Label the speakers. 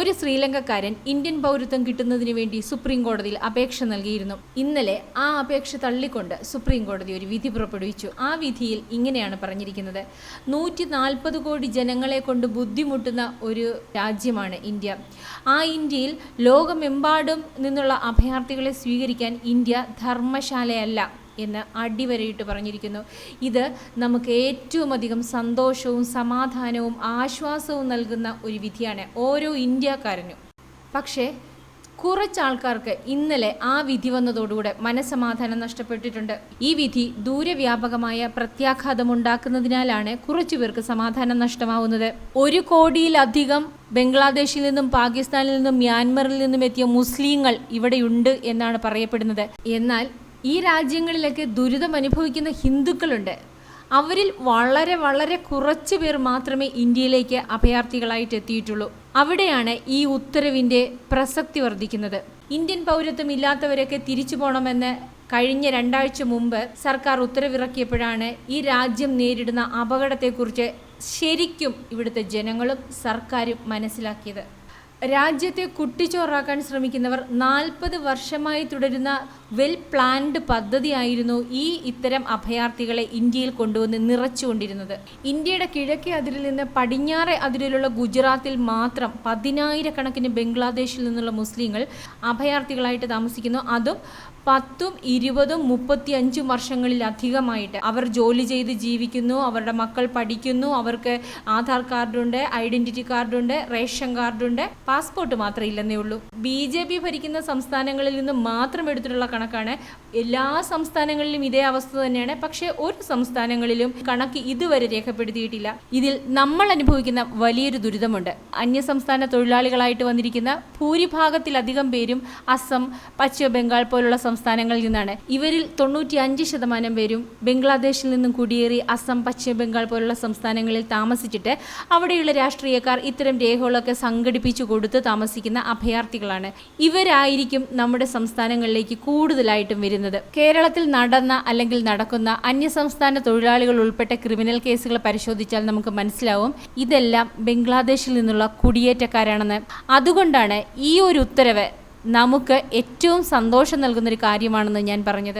Speaker 1: ഒരു ശ്രീലങ്കക്കാരൻ ഇന്ത്യൻ പൗരത്വം കിട്ടുന്നതിന് വേണ്ടി സുപ്രീം കോടതിയിൽ അപേക്ഷ നൽകിയിരുന്നു. ഇന്നലെ ആ അപേക്ഷ തള്ളിക്കൊണ്ട് സുപ്രീം കോടതി ഒരു വിധി പുറപ്പെടുവിച്ചു. ആ വിധിയിൽ ഇങ്ങനെയാണ് പറഞ്ഞിരിക്കുന്നത്. നൂറ്റി നാൽപ്പത് കോടി ജനങ്ങളെ കൊണ്ട് ബുദ്ധിമുട്ടുന്ന ഒരു രാജ്യമാണ് ഇന്ത്യ. ആ ഇന്ത്യയിൽ ലോകമെമ്പാടും നിന്നുള്ള അഭയാർത്ഥികളെ സ്വീകരിക്കാൻ ഇന്ത്യ ധർമ്മശാലയല്ല. എന്ന് അടിവരയിട്ട് പറഞ്ഞിരിക്കുന്നു. ഇത് നമുക്ക് ഏറ്റവും അധികം സന്തോഷവും സമാധാനവും ആശ്വാസവും നൽകുന്ന ഒരു വിധിയാണ് ഓരോ ഇന്ത്യക്കാരനും. പക്ഷേ കുറച്ച് ആൾക്കാർക്ക് ഇന്നലെ ആ വിധി വന്നതോടുകൂടെ മനസമാധാനം നഷ്ടപ്പെട്ടിട്ടുണ്ട്. ഈ വിധി ദൂരവ്യാപകമായ പ്രത്യാഘാതമുണ്ടാക്കുന്നതിനാലാണ് കുറച്ചു പേർക്ക് സമാധാനം നഷ്ടമാവുന്നത്. ഒരു കോടിയിലധികം ബംഗ്ലാദേശിൽ നിന്നും പാകിസ്ഥാനിൽ നിന്നും മ്യാൻമറിൽ നിന്നും എത്തിയ മുസ്ലിങ്ങൾ ഇവിടെയുണ്ട് എന്നാണ് പറയപ്പെടുന്നത്. എന്നാൽ ഈ രാജ്യങ്ങളിലൊക്കെ ദുരിതം അനുഭവിക്കുന്ന ഹിന്ദുക്കളുണ്ട്. അവരിൽ വളരെ വളരെ കുറച്ച് പേർ മാത്രമേ ഇന്ത്യയിലേക്ക് അഭയാർത്ഥികളായിട്ട് എത്തിയിട്ടുള്ളൂ. അവിടെയാണ് ഈ ഉത്തരവിന്റെ പ്രസക്തി വർദ്ധിക്കുന്നത്. ഇന്ത്യൻ പൗരത്വം ഇല്ലാത്തവരൊക്കെ തിരിച്ചു പോകണമെന്ന് കഴിഞ്ഞ രണ്ടാഴ്ച മുമ്പ് സർക്കാർ ഉത്തരവിറക്കിയപ്പോഴാണ് ഈ രാജ്യം നേരിടുന്ന അപകടത്തെക്കുറിച്ച് ശരിക്കും ഇവിടുത്തെ ജനങ്ങളും സർക്കാരും മനസ്സിലാക്കിയത്. രാജ്യത്തെ കുട്ടിച്ചോറാക്കാൻ ശ്രമിക്കുന്നവർ നാൽപ്പത് വർഷമായി തുടരുന്ന വെൽ പ്ലാൻഡ് പദ്ധതിയായിരുന്നു ഈ ഇത്തരം അഭയാർത്ഥികളെ ഇന്ത്യയിൽ കൊണ്ടുവന്ന് നിറച്ചുകൊണ്ടിരുന്നത്. ഇന്ത്യയുടെ കിഴക്കേ അതിരിൽ നിന്ന് പടിഞ്ഞാറെ അതിരിലുള്ള ഗുജറാത്തിൽ മാത്രം പതിനായിരക്കണക്കിന് ബംഗ്ലാദേശിൽ നിന്നുള്ള മുസ്ലിങ്ങൾ അഭയാർത്ഥികളായിട്ട് താമസിക്കുന്നു. അതും പത്തും ഇരുപതും മുപ്പത്തി അഞ്ചും വർഷങ്ങളിലധികമായിട്ട് അവർ ജോലി ചെയ്ത് ജീവിക്കുന്നു അവരുടെ മക്കൾ പഠിക്കുന്നു അവർക്ക് ആധാർ കാർഡുണ്ട് ഐഡന്റിറ്റി കാർഡുണ്ട് റേഷൻ കാർഡുണ്ട്. പാസ്പോർട്ട് മാത്രമേ ഇല്ലെന്നേ ഉള്ളൂ. ബി ജെ പി ഭരിക്കുന്ന സംസ്ഥാനങ്ങളിൽ നിന്ന് മാത്രം എടുത്തിട്ടുള്ള കണക്കാണ്. എല്ലാ സംസ്ഥാനങ്ങളിലും ഇതേ അവസ്ഥ തന്നെയാണ്. പക്ഷേ ഒരു സംസ്ഥാനങ്ങളിലും കണക്ക് ഇതുവരെ രേഖപ്പെടുത്തിയിട്ടില്ല. ഇതിൽ നമ്മൾ അനുഭവിക്കുന്ന വലിയൊരു ദുരിതമുണ്ട്. അന്യസംസ്ഥാന തൊഴിലാളികളായിട്ട് വന്നിരിക്കുന്ന ഭൂരിഭാഗത്തിലധികം പേരും അസം പശ്ചിമ ബംഗാൾ പോലുള്ള സംസ്ഥാനങ്ങളിൽ നിന്നാണ്. ഇവരിൽ തൊണ്ണൂറ്റി അഞ്ച് ശതമാനം പേരും ബംഗ്ലാദേശിൽ നിന്നും കുടിയേറി അസം പശ്ചിമ ബംഗാൾ പോലുള്ള സംസ്ഥാനങ്ങളിൽ താമസിച്ചിട്ട് അവിടെയുള്ള രാഷ്ട്രീയക്കാർ ഇത്തരം രേഖകളൊക്കെ സംഘടിപ്പിച്ചു കൊടുത്ത് താമസിക്കുന്ന അഭയാർത്ഥികളാണ്. ഇവരായിരിക്കും നമ്മുടെ സംസ്ഥാനങ്ങളിലേക്ക് കൂടുതലായിട്ടും വരുന്നത്. കേരളത്തിൽ നടന്ന അല്ലെങ്കിൽ നടക്കുന്ന അന്യ അന്യസംസ്ഥാന തൊഴിലാളികൾ ഉൾപ്പെട്ട ക്രിമിനൽ കേസുകൾ പരിശോധിച്ചാൽ നമുക്ക് മനസ്സിലാവും. ഇതെല്ലാം ബംഗ്ലാദേശിൽ നിന്നുള്ള കുടിയേറ്റക്കാരാണെന്ന്. അതുകൊണ്ടാണ് ഈ ഒരു ഉത്തരവ് നമുക്ക് ഏറ്റവും സന്തോഷം നൽകുന്നൊരു കാര്യമാണെന്ന് ഞാൻ പറഞ്ഞത്.